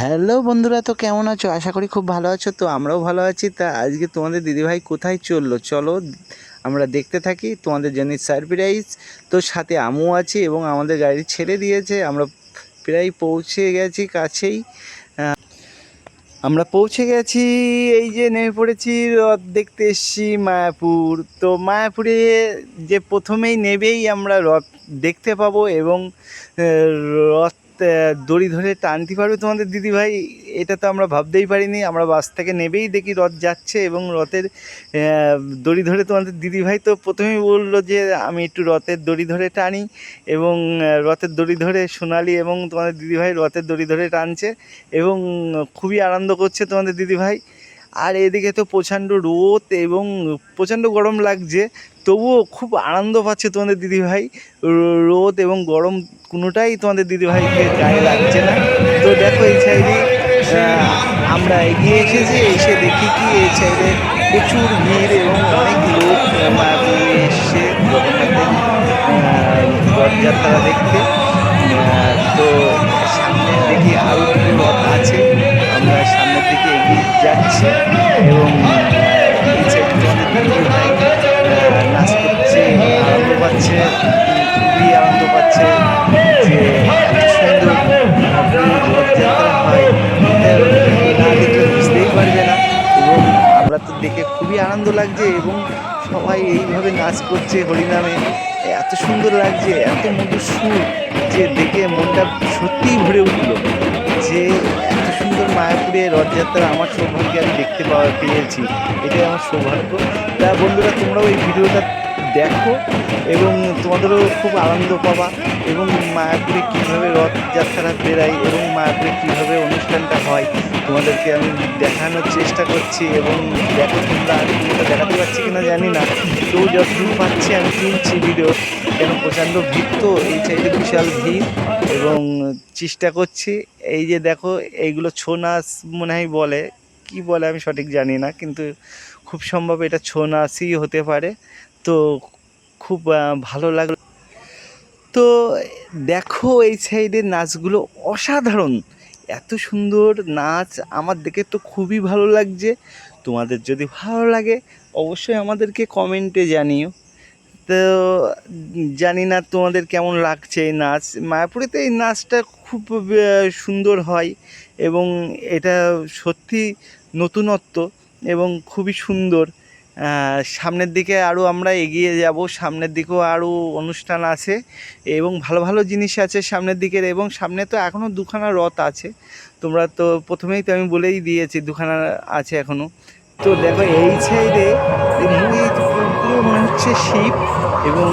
Hello বন্ধুরা, তো কেমন আছো? আশা করি খুব ভালো আছো। তো আমরাও ভালো আছি। তা আজকে তোমাদের দিদিভাই কোথায় চলল? চলো আমরা দেখতে থাকি তোমাদের জন্য সারপ্রাইজ তো সাথে আমু আছে এবং আমাদের গাড়ি ছেড়ে দিয়েছে। আমরা প্রায় পৌঁছে গেছি কাছেই। আমরা পৌঁছে গেছি, এই যে নেমে পড়েছি, রথ দেখতে এসছি মায়াপুর। তো মায়াপুরে যে প্রথমেই নেবেই আমরা রথ দেখতে পাবো এবং রথ দড়ি ধরে টানতে পারবে তোমাদের দিদিভাই? এটা তো আমরা ভাবতেই পারিনি। আমরা বাস থেকে নেবেই দেখি রথ যাচ্ছে এবং রথের দড়ি ধরে তোমাদের দিদিভাই তো প্রথমেই বলল যে আমি একটু রথের দড়ি ধরে টানি এবং রথের দড়ি ধরে সোনালি এবং তোমাদের দিদিভাই রথের দড়ি ধরে টানছে এবং খুবই আনন্দ করছে তোমাদের দিদিভাই। আর এদিকে তো প্রচণ্ড রোদ এবং প্রচণ্ড গরম লাগছে। তবুও খুব আনন্দ পাচ্ছে তোমাদের দিদিভাই। রোদ এবং গরম কোনোটাই তোমাদের দিদিভাইকে গায়ে লাগছে না। তো দেখো এই সাইডে আমরা এগিয়ে এসেছি, এসে দেখি কি এই সাইডে প্রচুর ভিড় এবং অনেক লোক এসছে জগন্নাথের দেখতে। পাচ্ছে, খুবই আনন্দ পাচ্ছে যে এত সুন্দর রথযাত্রা না এবং তো দেখে খুবই আনন্দ লাগছে এবং সবাই এইভাবে নাচ করছে হরিনামে। এত সুন্দর লাগছে, এত মধুর সুর যে দেখে মনটা সত্যিই ভরে উঠল যে এত সুন্দর মায়াপুরে রথযাত্রা আমার সৌভাগ্যে আমি দেখতে পাওয়া পেয়েছি। এটাই আমার সৌভাগ্য। তা বন্ধুরা, তোমরাও এই ভিডিওটা দেখো এবং তোমাদেরও খুব আনন্দ পাবা এবং মায়াপুরে কীভাবে রথযাত্রা বেরাই এবং মায়াপুরে কীভাবে অনুষ্ঠানটা হয়, তোমাদেরকে আমি দেখানোর চেষ্টা করছি এবং দেখো তোমরা আমি ভিডিওটা দেখাতে পারছি কিনা জানি না। তো যতদূর পাচ্ছি আমি তুলছি ভিডিও কেন প্রচণ্ড ভিড় তো, এই সাইডে বিশাল ভিড় এবং চেষ্টা করছি। এই যে দেখো, এইগুলো ছৌ নাচ মনে হয় বলে। কি বলে আমি সঠিক জানি না, কিন্তু খুব সম্ভব এটা ছৌ নাচই হতে পারে। তো খুব ভালো লাগল। তো দেখো এই সাইডের নাচগুলো অসাধারণ। এত সুন্দর নাচ, আমার দেখে তো খুবই ভালো লাগছে। তোমাদের যদি ভালো লাগে, অবশ্যই আমাদেরকে কমেন্টে জানিও। তো জানি না তোমাদের কেমন লাগছে এই নাচ। মায়াপুরেতে এই নাচটা খুব সুন্দর হয় এবং এটা সত্যি নতুনত্ব এবং খুবই সুন্দর। সামনের দিকে আরও আমরা এগিয়ে যাব। সামনের দিকেও আরও অনুষ্ঠান আছে এবং ভালো ভালো জিনিস আছে সামনের দিকের এবং সামনে তো এখনও দুখানা রথ আছে। তোমরা তো প্রথমেই তো আমি বলেই দিয়েছি দুখানা আছে এখনও তো দেখো, এই সাইডে পুরো মনে হচ্ছে শিব এবং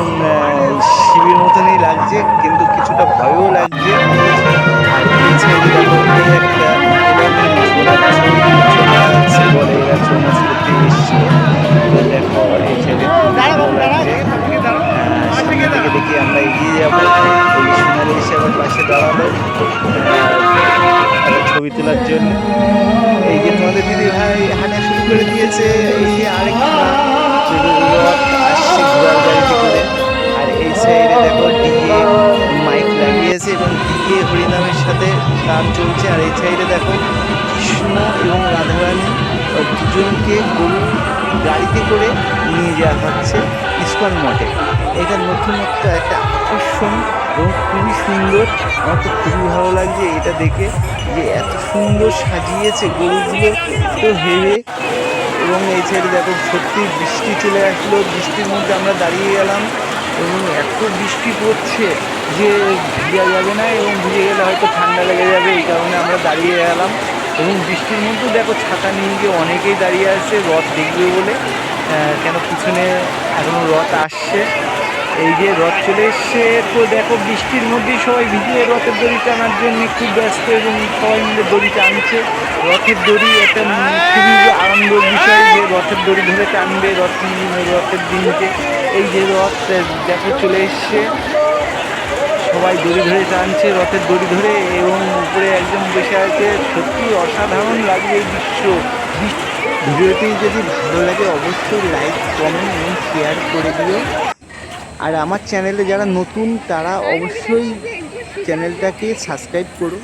শিবের মতনই লাগছে, কিন্তু কিছুটা ভয়ও লাগছে। আর এই সাইডে দেখো, একটা পাশে দাঁড়াল ছবি তোলার জন্য। এই যে তোমাদের দিদি ভাই হাঁটা শুরু করে দিয়েছে, এই যে আরেকটা আসছে ঘোড়ার গাড়িতে করে আর এই সাইডে দেখো ডিজে মাইক লাগিয়েছে এবং ডিজে হরিনামের সাথে গান চলছে। আর এই সাইডে দেখো কৃষ্ণ এবং রাধারানী দুজনকে গরু গাড়িতে করে নিয়ে যাওয়া হচ্ছে ইস্কন মঠে। এটা নতুনত্ব একটা আকর্ষণ এবং খুবই সুন্দর। আমার তো খুবই ভালো লাগছে এটা দেখে যে এত সুন্দর সাজিয়েছে গরুগুলো। তো ভেবে এবং এই সাইডে দেখো সত্যি বৃষ্টি চলে আসলো। বৃষ্টির মধ্যে আমরা দাঁড়িয়ে গেলাম এবং এত বৃষ্টি পড়ছে যে ভিজা যাবে না এবং ভিজে গেলে হয়তো ঠান্ডা লেগে যাবে এই কারণে আমরা দাঁড়িয়ে গেলাম। এবং বৃষ্টির মধ্যেও দেখো ছাতা নিয়ে গিয়ে অনেকেই দাঁড়িয়ে আছে, রথ দেখবে বলে। কেন পিছনে এখনও রথ আসছে। এই যে রথ চলে এসছে, তো দেখো বৃষ্টির মধ্যেই সবাই ভিজিয়ে রথের দড়ি টানার জন্য খুব ব্যস্ত এবং সবাই মিলে দড়ি টানছে রথের দড়ি একটা খুবই আনন্দের বিষয় যে রথের দড়ি ধরে টানবে রথ রথের দিনকে। এই যে রথ দেখো চলে এসছে। সবাই দড়ি ধরে টানছে রথের দড়ি ধরে এবং উপরে একজন বসে আছে। সত্যি অসাধারণ লাগছে এই দৃশ্য- ভিডিওটি যদি ভালো লাগে অবশ্যই লাইক কমেন্ট এবং শেয়ার করে দিও। আর আমার চ্যানেলে যারা নতুন তারা অবশ্যই চ্যানেলটাকে সাবস্ক্রাইব করো।